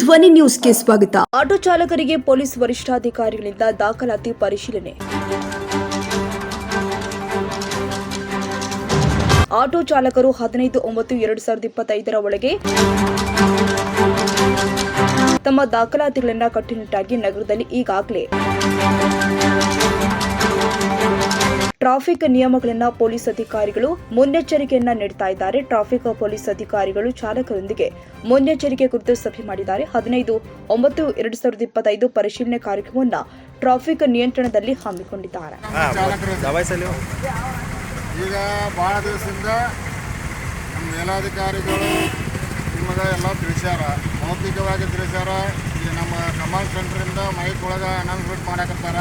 ಧ್ವನಿ ನ್ಯೂಸ್ಗೆ ಸ್ವಾಗತ. ಆಟೋ ಚಾಲಕರಿಗೆ ಪೊಲೀಸ್ ವರಿಷ್ಠಾಧಿಕಾರಿಗಳಿಂದ ದಾಖಲಾತಿ ಪರಿಶೀಲನೆ. ಆಟೋ ಚಾಲಕರು ಹದಿನೈದು ಒಂಬತ್ತು ಎರಡು ಸಾವಿರದ ಇಪ್ಪತ್ತೈದರ ಒಳಗೆ ತಮ್ಮ ದಾಖಲಾತಿಗಳನ್ನು ಕಟ್ಟುನಿಟ್ಟಾಗಿ ನಗರದಲ್ಲಿ ಈಗಾಗಲೇ ಟ್ರಾಫಿಕ್ ನಿಯಮಗಳನ್ನ ಪೊಲೀಸ್ ಅಧಿಕಾರಿಗಳು ಮುನ್ನೆಚ್ಚರಿಕೆಯನ್ನ ನೀಡ್ತಾ ಇದ್ದಾರೆ. ಟ್ರಾಫಿಕ್ ಪೊಲೀಸ್ ಅಧಿಕಾರಿಗಳು ಚಾಲಕರೊಂದಿಗೆ ಮುನ್ನೆಚ್ಚರಿಕೆ ಕುರಿತು ಸಭೆ ಮಾಡಿದ್ದಾರೆ. ಹದಿನೈದು ಒಂಬತ್ತು ಎರಡು ಸಾವಿರದ ಇಪ್ಪತ್ತೈದು ಪರಿಶೀಲನೆ ಕಾರ್ಯಕ್ರಮವನ್ನ ಟ್ರಾಫಿಕ್ ನಿಯಂತ್ರಣದಲ್ಲಿ ಹಮ್ಮಿಕೊಂಡಿದ್ದಾರೆ. ಈಗ ಭಾಳ ದಿವಸದಿಂದ ನಮ್ಮ ಮೇಲಾಧಿಕಾರಿಗಳು ನಿಮಗೆ ಎಲ್ಲ ತಿಳಿಸ್ಯಾರ ಮೌಖಿಕವಾಗಿ ತಿಳಿಸ್ಯಾರ ಈ ನಮ್ಮ ಕಮಾಂಡ್ ಸೆಂಟ್ರಿಂದ ಮೈಕ್ ಒಳಗೆ ಅನೌನ್ಸ್ಮೆಂಟ್ ಮಾಡಕತ್ತಾರ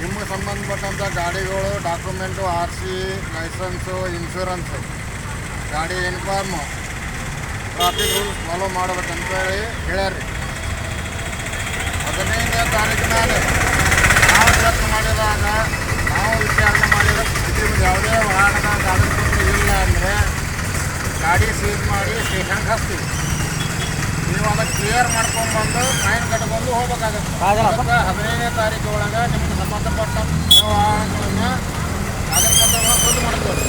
ನಿಮ್ಗೆ ಸಂಬಂಧಪಟ್ಟಂಥ ಗಾಡಿಗಳು document R C license insurance. ಗಾಡಿ ಯೂನಿಫಾರ್ಮು ಟ್ರಾಫಿಕ್ ರೂಲ್ಸ್ ಫಾಲೋ ಮಾಡ್ಬೇಕಂತ ಹೇಳಿ ಹೇಳ್ಯಾರಿ ಹದಿನೈದನೇ ತಾರೀಕು ಮೇಲೆ ನಾವು ಚೆಕ್ ಮಾಡಿದಾಗ ನಾವು ವಿಚಾರಣೆ ಮಾಡಿದ ನಿಮ್ಗೆ ಯಾವುದೇ ವಾಹನದ ಗಾಡಿ ಇಲ್ಲ ಅಂದರೆ ಗಾಡಿ ಸೀಸ್ ಮಾಡಿ ಸ್ಟೇಷನ್ಗೆ ಹಚ್ತೀವಿ. ನೀವು ಅದಕ್ಕೆ ಕ್ಲಿಯರ್ ಮಾಡ್ಕೊಂಡ್ಬಂದು ಫೈನ್ ಕಟ್ಕೊಂಡು ಹೋಗ್ಬೇಕಾಗತ್ತೆ. ಹದಿನೈದನೇ ತಾರೀಕು ಒಳಗೆ ನಿಮ್ಗೆ ಸಂಬಂಧಪಟ್ಟ ವಾಹನಗಳನ್ನು ಕಾಗದಪತ್ರಗಳನ್ನ ಶುದ್ಧ ಮಾಡ್ತೇವೆ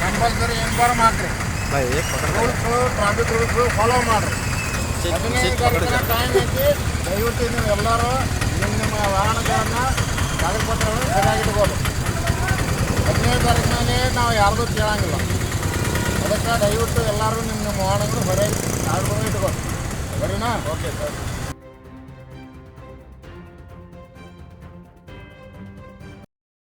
ಕಂಪಲ್ಸರಿ ಇನ್ಫಾರ್ಮ್ ಹಾಕ್ರಿ ರೂಲ್ಸ್ಗಳು ಟ್ರಾಫಿಕ್ ರೂಲ್ಸ್ಗಳು ಫಾಲೋ ಮಾಡಿರಿ ಹದಿನೈದು ತಾರೀಕಿನ ಟೈಮ್ ಐತಿ ದಯವಿಟ್ಟು ನೀವು ಎಲ್ಲರೂ ನಿಮ್ಮ ನಿಮ್ಮ ವಾಹನಗಳನ್ನು ಕಾಗದಪತ್ರಗಳನ್ನು ಸರಿಯಾಗಿ ಇಟ್ಕೊಳ್ಳಿ ಹದಿನೈದು ತಾರೀಕಿನಲ್ಲಿ ನಾವು ಯಾರ್ದು ಕೇಳಂಗಿಲ್ಲ ಅದಕ್ಕೆ ದಯವಿಟ್ಟು ಎಲ್ಲರೂ ನಿಮ್ಮ ನಿಮ್ಮ ವಾಹನಗಳು ಹೊರಗೆ ಕಾಗದಪತ್ರ ಇಟ್ಕೊಳ್ಳಿ. ಸರಿನಾ? Okay sir.